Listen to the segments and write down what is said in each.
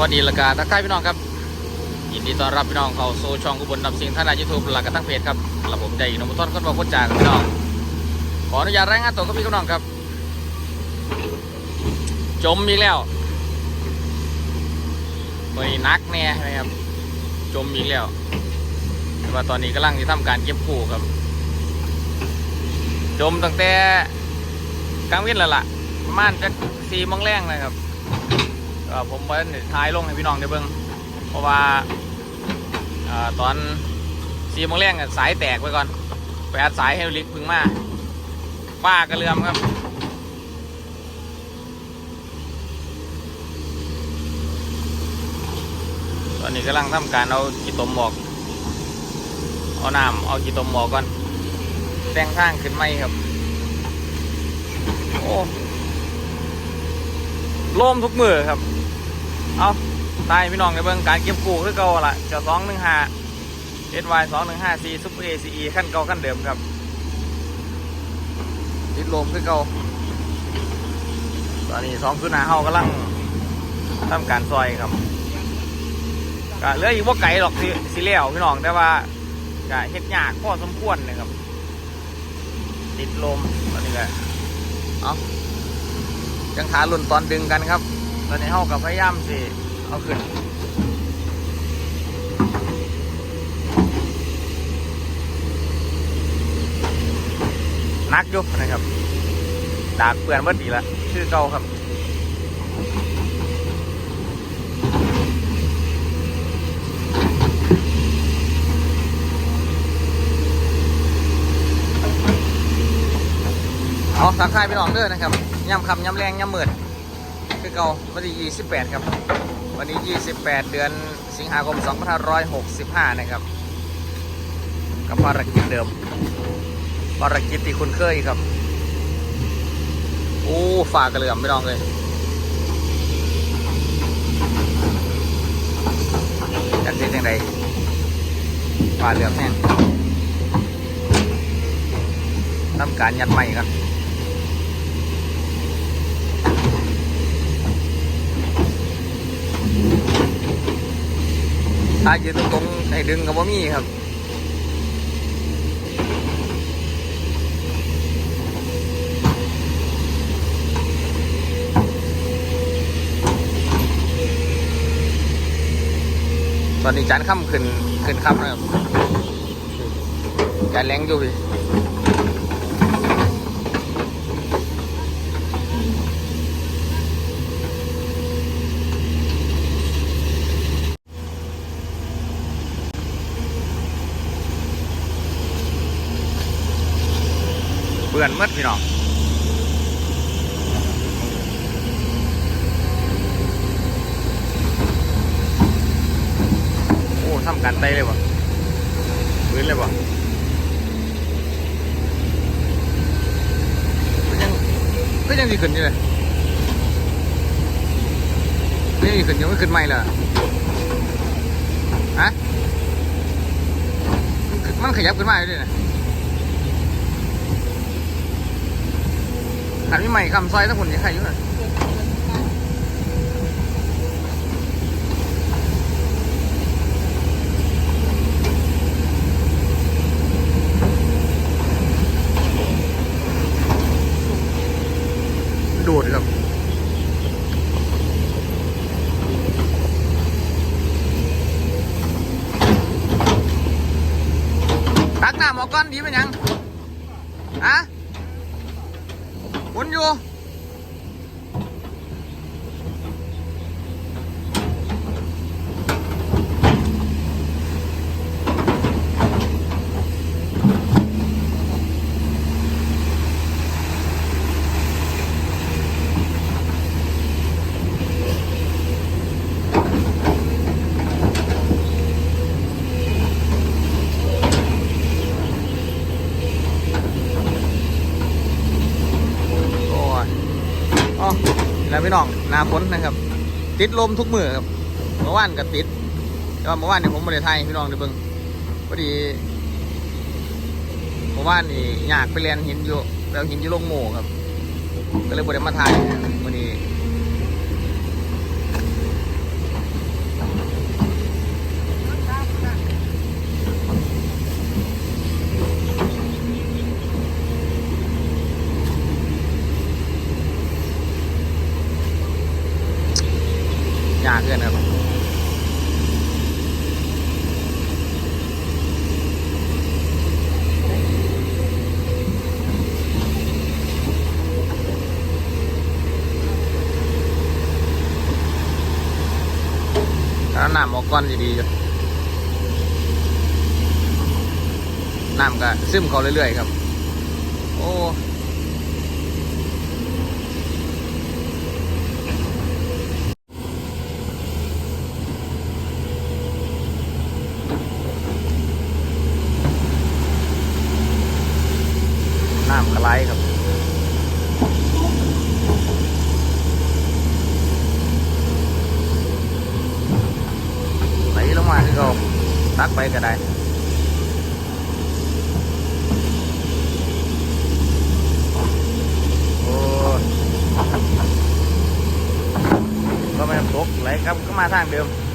วัสดีละกาทักทายพี่น้องครับ ยินดีต้อนรับพี่น้องเข้าสู่ช่องกุบลดับสิ่งท่านนายยูทูบหลักกระตั้งเพจครับระบบใจนมต้นคนบอกคนจากพี่น้อง ขออนุญาตรายงานตัวกับพี่น้องครับ จมอีกแล้วไม่นักแน่ครับ จมอีกแล้วแต่ว่าตอนนี้กำลังที่ทำการเก็บกู้ครับ จมตั้งแต่กลางวินแล้วล่ะประมาณจะสี่มงแรงนะครับ ผมว่าท้ายลงให้พี่น้องได้เบิ่งเพราะว่าอตอนสี่โมงแรงอะสายแตกไปก่อนไปอัดสายให้ลิกพึ่งมาป้ากระเลื่อมครับตอนนี้กำลังทำการเอากีตมหมอก เอาน้ำเอากีตมหมอกก่อนแต่งทางขึ้นไม่ครับ โอ้โล่มทุกมือครับ เอาตายพี่น้องในเบื้องการเก็บกู้คือเก่าละเจ้าสองหนึ่งห้าเอสวสองหนึ่งห้าซีซุปเปอร์เอซีขั้นเก่าขั้นเดิมครับติดลมคือเก่าตอนนี้สองคือหนาเฮากำลังทำการซอยครับก็เหลืออีกว่าไก่หรอกสิสิเลี้ยวพี่น้องแต่ว่าก็เฮ็ดยากพอสมควรนะครับ ติดลมตอนนี้ก็เอายังขาหล่นตอนดึงกันครับ ตอนนี้เฮากับพยายามสิเอาขึ้นนักอยุนะครับ ดากเปื่อนเบิดดีละชื่อเก่าครับเอาสักทายพี่น้องเด้อนะครับย่ำคำย่ำแรงย่ำเมืด คือเก่าวันที่ 28 ครับ วันนี้ 28 เดือนสิงหาคม 2565 นะครับ กับภารกิจเดิม ภารกิจที่คุณเคยครับ โอ้ฝากกระเหลื่อมไม่ลองเลยจัดเป็นยังไงฝาเหลื่อมแห้งทำการยัดใหม่ครับ ตายืนตรงๆให้ดึงกับว่ามีครับตอนนี้จานค่ำขึ้นขึ้นค่ำนะครับจานแรงอยู่พี่ ปื่อนมืดพี่น้องโอ้ทำการไตเลยวะพื้นเลยวะก็ยังก็ยังดีขึ้นอยู่เลยก็ยังดีขึ้นยังไม่ขึ้นใหม่เลยฮะมันขึ้นมันขยับขึ้นมาอยู่ด้วยนะ หันไม่ใหม่คำซอยทั้งคนยังใครอยู่น่ะ ดูดครับ ตักน้ำออกก่อนดีเป็นหยังอะหมุนอยู่ โอ้ยอ๋อนี่ แล้วพี่น้องหนาฝนนะครับ ติดลมทุกมือครับเมื่อวานก็ติดแต่ว่าเมื่อวานเนี่ยผมไม่ได้ไทยพี่น้องเดี๋ยวเบิ้งพอดีเมื่อวานนี่อยากไปเรียนหินอยู่แล้วหินอยู่ลงโม่ครับ ก็เลยบ่ได้มาถ่ายวันนี้ กันครับ ถ้าน้ำออกก้อนดีๆอยู่น้ำก็ซึมเขาเรื่อยๆครับ โอ้น้ำกระไรครับ ไหลลงมาที่เขา ตักไปก็ได้โอ้ก็ไม่ตก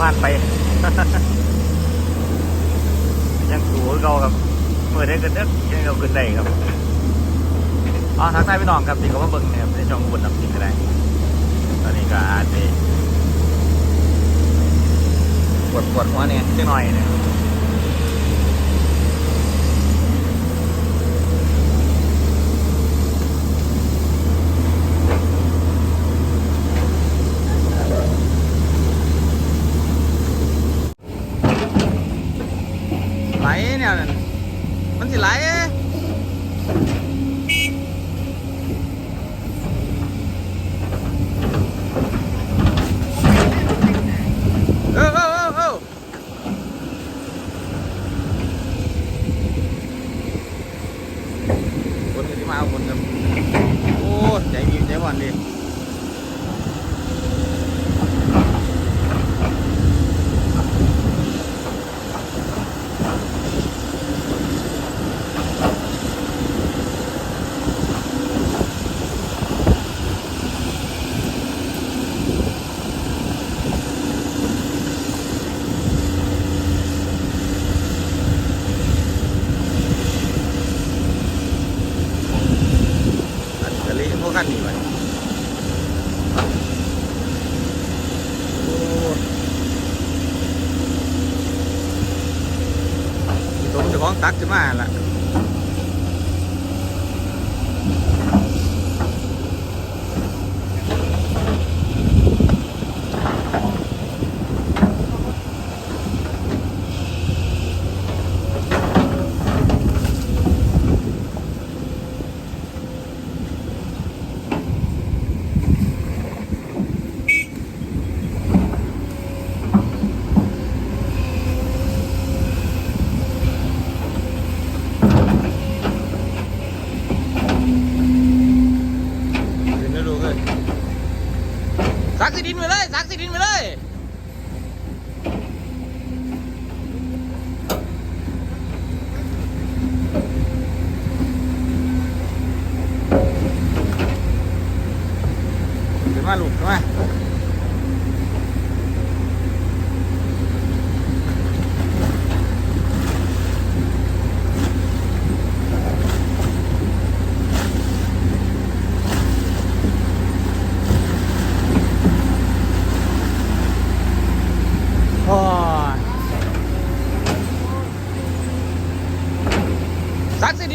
บ้านไป ยังสูงเราครับเปิดได้กันเด็กยังเราขึ้นได้ครับอ๋อทักทายพี่น้องครับที่เขามาเบิ่งเนี่ยครับในช่องบุญนำกินอะไรตอนนี้ก็อาจจะปวดปวดหัวเนี่ยเล็กน้อยเนี่ยไหล มันสิไหลเออ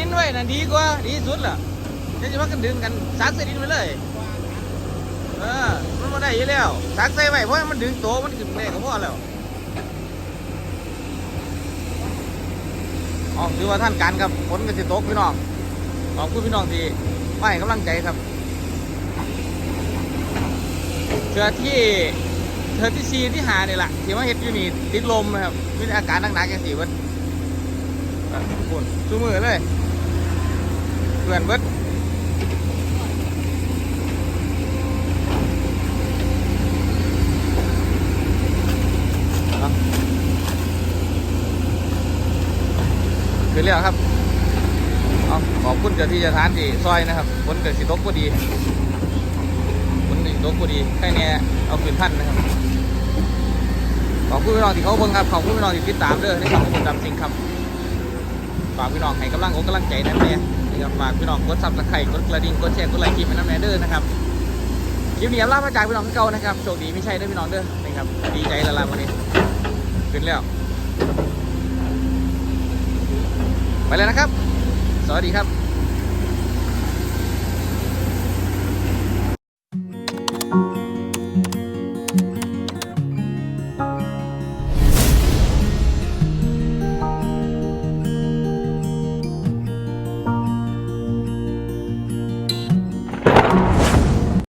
dính vậy là đi qua, đi rút là. Thế chứ bác cần đứng gắn sáng sẽ đi với lời à. Ờ. ันไมันมาได้อยี่แล้วซักใส่ไว้เพราะมันดึงโตมันขึ้นแม่ก็พอแล้วอ๋อคือว่าท่านการครับฝนก็สิตกพี่น้องขอบคุณพี่น้องที่ไม่กำลังใจครับเชือที่เชือที่ซีที่หาเนี่ยแหละที่ว่าเห็ดอยู่นี่ติดลมนะครับมีอาการหนักๆอย่างสีวัดปุ่นชูมือเลยเพื่อนเบิด คือเรียกครับเอาขอบคุณเจ้าที่เจะทานที่ซอยนะครับฝนเกิดสิตกพอดีฝนสิตกพอดีแค่เนี้ยเอาคืนท่านนะครับขอบคุณพี่น้องที่เขาเบิ่งครับขอบคุณพี่น้องที่ติดตามเด้อในช่องผมดำจริงครับฝากพี่น้องให้กำลังอกกำลังใจนะแม่นะครับฝากพี่น้องกดซับสไครต์กดกระดิ่งกดแชร์กดไลค์คลิปให้น้ำแน่เด้อนะครับคลิปนี้ลามาจากพี่น้องเก่านะครับโชคดีไม่ใช่เด้อพี่น้องเด้อนะครับดีใจละลาวันนี้ขึ้นแล้ว ไปเลยนะครับ สวัสดีครับ